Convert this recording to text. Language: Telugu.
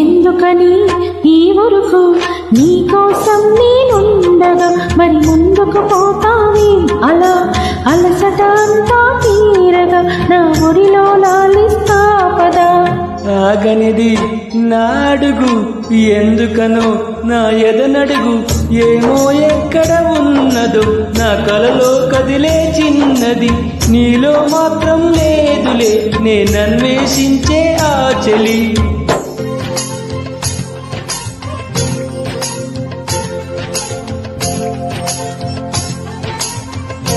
ఎందుకని? ఈ ఉరుకు నీకోసం నేనుండగా మరి ముందుకు పోతానే? అలా అలసట అంతా తీరగా నా ఊరిలో లాలిస్తా పదా. ఆగనిది నా అడుగు ఎందుకనో నా ఎదనడుగు ఏమో ఎక్కడ ఉన్నదో నా కలలో కదిలే చిన్నది నీలో మాత్రం లేదులే నేనన్వేషించే ఆ చెలి.